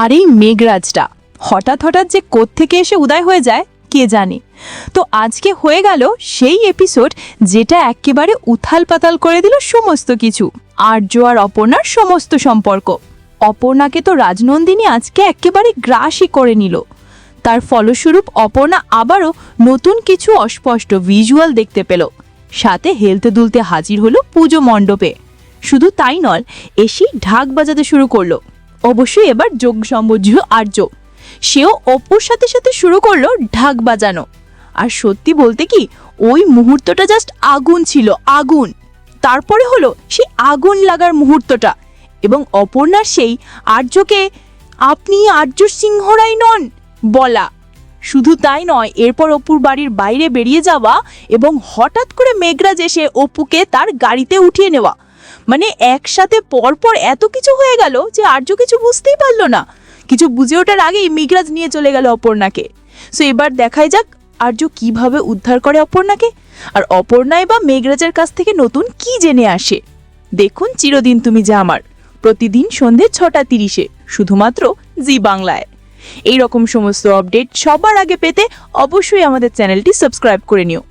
আর এই মেঘরাজটা। হঠাৎ হঠাৎ যে কোত্থেকে এসে উদয় হয়ে যায়, কে জানে? তো আজকে হয়ে গেল সেই এপিসোড যেটা একেবারে উথাল পাতাল করে দিল সমস্ত কিছু, আর্য আর অপর্ণার সমস্ত সম্পর্ক। অপর্ণাকে তো রাজনন্দিনী আজকে একেবারে গ্রাসই করে নিল। তার ফলস্বরূপ অপর্ণা আবারও নতুন কিছু অস্পষ্ট ভিজুয়াল দেখতে পেল। সাথে হেলতে দুলতে হাজির হলো পুজো মণ্ডপে। শুধু তাই নয়, এসেই ঢাক বাজাতে শুরু করল। অবশ্যই এবার যোগ সম্বজ্য আর্য। সেও অপুর সাথে সাথে শুরু করল ঢাক বাজানো। আর সত্যি বলতে কি, ওই মুহূর্তটা জাস্ট আগুন ছিল, আগুন। তারপরে হলো সেই আগুন লাগার মুহূর্তটা। এবং অপর্ণার সেই আর্যকে, আপনি আর্য সিংহরাই নন? বলা। শুধু তাই নয়, এরপর অপুর বাড়ির বাইরে বেরিয়ে যাওয়া এবং হঠাৎ করে মেঘরাজ এসে অপুকে তার গাড়িতে উঠিয়ে নেওয়া। মানে একসাথে পরপর এত কিছু হয়ে গেল যে আর্য কিছু বুঝতেই পারল না। কিছু বুঝে ওঠার আগেই মেঘরাজ নিয়ে চলে গেল অপর্ণাকে। সো এবার দেখাই যাক আর্য কীভাবে উদ্ধার করে অপর্ণাকে, আর অপর্ণায় বা মেঘরাজের কাছ থেকে নতুন কি জেনে আসে। দেখুন চিরদিন তুমি যা আমার, প্রতিদিন সন্ধে ছটা তিরিশে, শুধুমাত্র জি বাংলায়। এই রকম সমস্ত আপডেট সবার আগে পেতে অবশ্যই আমাদের চ্যানেলটি সাবস্ক্রাইব করে নিও।